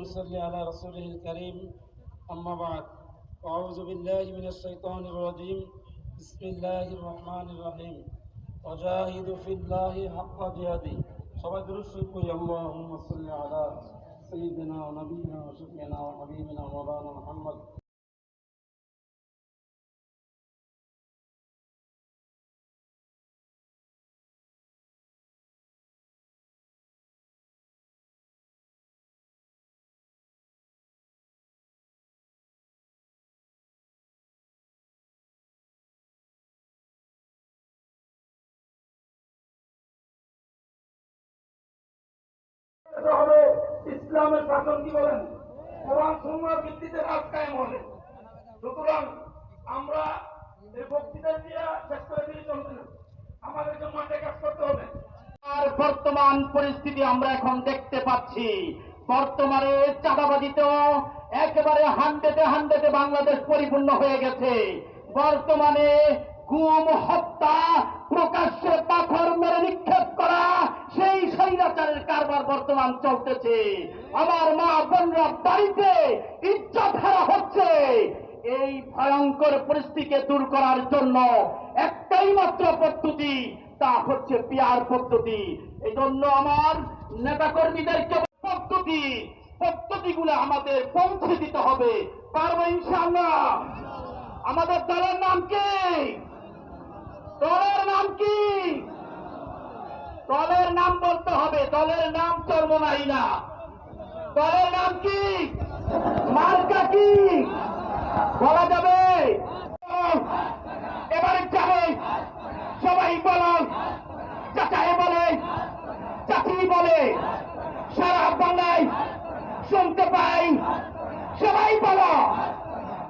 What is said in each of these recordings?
نحمده ونصلي على رسوله الكريم أما بعد أعوذ بالله من الشيطان الرجيم بسم الله الرحمن الرحيم وجاهدوا في الله حق جهاده সবাই দুরুদ করি اللهم صل على سيدنا ونبينا وشفينا وحبيبنا مولانا محمد এটা হবে, ইসলামের শাসন কি বলেন? কোরআন সুন্নাহর ভিত্তিতে রাজ কায়েম হবে। সুতরাং আমরা এই বক্তৃতা দিয়ে শেষ করে দিয়ে চলতে না। আমাদেরকে মাঠে কাজ করতে হবে। আর বর্তমান পরিস্থিতি আমরা এখন দেখতে পাচ্ছি। বর্তমানে চাঁদাবাজিতেও একেবারে হান্ড্রেডে হান্ড্রেডে বাংলাদেশ পরিপূর্ণ হয়ে গেছে। বর্তমানে গুম, হত্যা, প্রকাশ্যে পাথর মেরে নিক্ষেপ করা, সেই স্বৈরাচারের কারবার বর্তমান চলতেছে। আমার মা বোনরা বাড়িতে ইজ্জত হারা হচ্ছে। এই ভয়ঙ্কর পরিস্থিতিকে দূর করার জন্য একটাই মাত্র পদ্ধতি, তা হচ্ছে পিয়ার পদ্ধতি। এই জন্য আমার নেতাকর্মীদেরকে পদ্ধতি, পদ্ধতিগুলো আমাদের পৌঁছে দিতে হবে। পারব ইনশাআল্লাহ। আমাদের দলের নাম কি দলের নাম কি দলের নাম বলতে হবে, দলের নাম চর্মনাই না দলের নাম কি? মার্কা কি? বলা যাবে? এবারে যাবে সবাই বলো চাচাই বলে চাচি বলে। সারা বাংলায় শুনতে পাই, সবাই বলো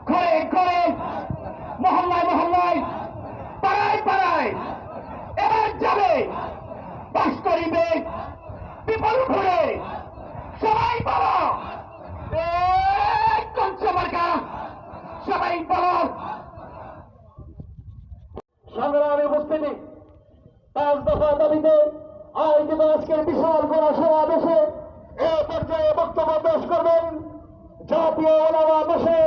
ঘরে ঘরে মহল্লায় মহল্লায় পাড়ায় পাড়ায় এবার যাবে বাস করিবে বিপদ ঘুরে সবাই বলো এই কঞ্চমার্কা সবাই বলো সংগ্রামে উপস্থিতি। পাঁচ দফা দাবিতে আয়োজিত আজকের বিশাল বড় দেশে এ পর্যায়ে বক্তব্য পেশ করবেন জাতীয় ওলামা বসে